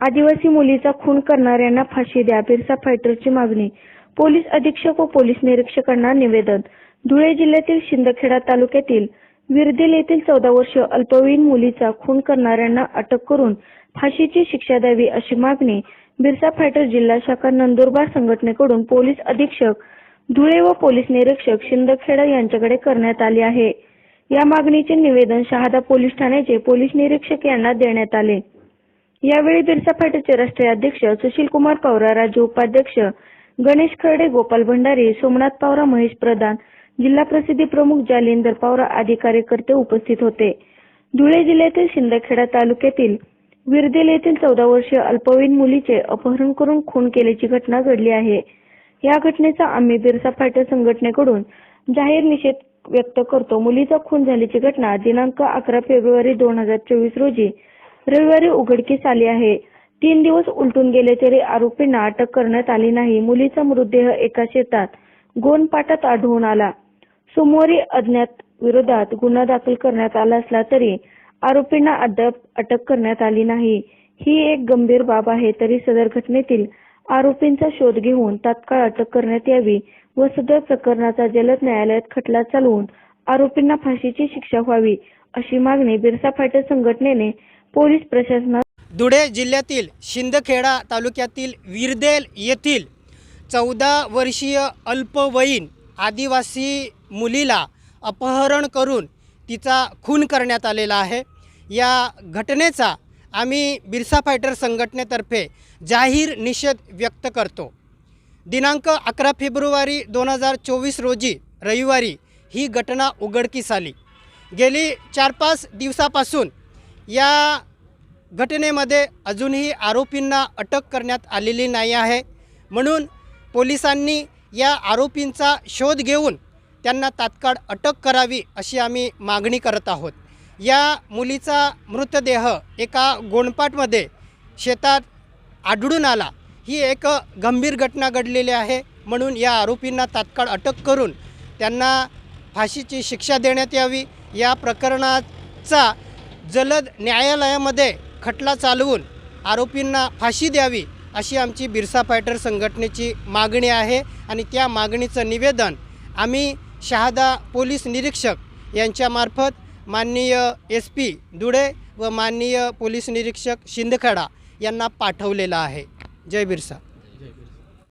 आदिवासी मुलीचा खून करणाऱ्यांना फाशी द्या बिरसा फायटरची मागणी. पोलीस अधीक्षक व पोलीस निरीक्षकांना निवेदन. धुळे जिल्ह्यातील शिंदखेडा तालुक्यातील विरदेल येथील चौदा वर्ष अल्पवयीन मुलीचा खून करणाऱ्यांना अटक करून फाशीची शिक्षा द्यावी अशी मागणी बिरसा फायटर जिल्हा शाखा नंदुरबार संघटनेकडून पोलीस अधीक्षक धुळे व पोलीस निरीक्षक शिंदखेडा यांच्याकडे करण्यात आली आहे. या मागणीचे निवेदन शहादा पोलीस ठाण्याचे पोलीस निरीक्षक यांना देण्यात आले. यावेळी बिरसा फाट्याचे राष्ट्रीय अध्यक्ष सुशील कुमार पवार राज्य उपाध्यक्ष गणेश खर्डे गोपाल भंडारी सोमनाथ पवार महेश प्रधान जिल्हा प्रसिद्धी प्रमुख जालिंदर पवार आदी कार्यकर्ते उपस्थित होते. धुळे जिल्ह्यातील शिंदखेडा तालुक्यातील विरदेल येथील चौदा वर्षीय अल्पवयीन मुलीचे अपहरण करून खून केल्याची घटना घडली आहे. या घटनेचा आम्ही बिरसा फाट्या संघटनेकडून जाहीर निषेध व्यक्त करतो. मुलीचा खून झाल्याची घटना दिनांक अकरा फेब्रुवारी दोन हजार चोवीस रोजी रविवारी उघडकीस आली आहे. तीन दिवस उलटून गेले तरी आरोपींना अटक करण्यात आली नाही. मुलीचा मृतदेह एका शेतात गोनपाटात आढळून आला. सोमवारी अज्ञात विरोधात गुन्हा दाखल करण्यात आला असला तरी आरोपींना अद्याप अटक करण्यात आली नाही. ही एक गंभीर बाब आहे. तरी सदर घटनेतील आरोपींचा शोध घेऊन तात्काळ अटक करण्यात यावी व सदर प्रकरणाचा जलद न्यायालयात खटला चालवून आरोपींना फाशीची शिक्षा व्हावी अशी मागणी बिरसा फायटर संघटनेने पोलीस प्रशासनात धुळे जिल्ह्यातील शिंदखेडा तालुक्यातील विरदेल येथील चौदा वर्षीय अल्पवयीन आदिवासी मुलीला अपहरण करून तिचा खून करण्यात आलेला आहे. या घटनेचा आम्ही बिरसा फायटर संघटनेतर्फे जाहीर निषेध व्यक्त करतो. दिनांक अकरा फेब्रुवारी दोन हजार चोवीस रोजी रविवारी ही घटना उघडकीस आली. गेली चार पाच दिवसापासून या घटनेमध्ये अजूनही आरोपींना अटक करण्यात आलेली नाही आहे. म्हणून पोलिसांनी या आरोपींचा शोध घेऊन त्यांना तात्काळ अटक करावी अशी आम्ही मागणी करत आहोत. या मुलीचा मृतदेह एका गोणपाटमध्ये शेतात आढळून आला. ही एक गंभीर घटना घडलेली आहे. म्हणून या आरोपींना तात्काळ अटक करून त्यांना फाशीची शिक्षा देण्यात यावी. या प्रकरणाचा जलद न्यायालयामध्ये खटला चालवून आरोपींना फाशी द्यावी अशी आमची बिरसा फायटर संघटनेची मागणी आहे आणि त्या मागणीचं निवेदन आम्ही शहादा पोलीस निरीक्षक यांच्यामार्फत माननीय एस पी धुळे व माननीय पोलीस निरीक्षक शिंदखेडा यांना पाठवलेलं आहे. जय बिरसा.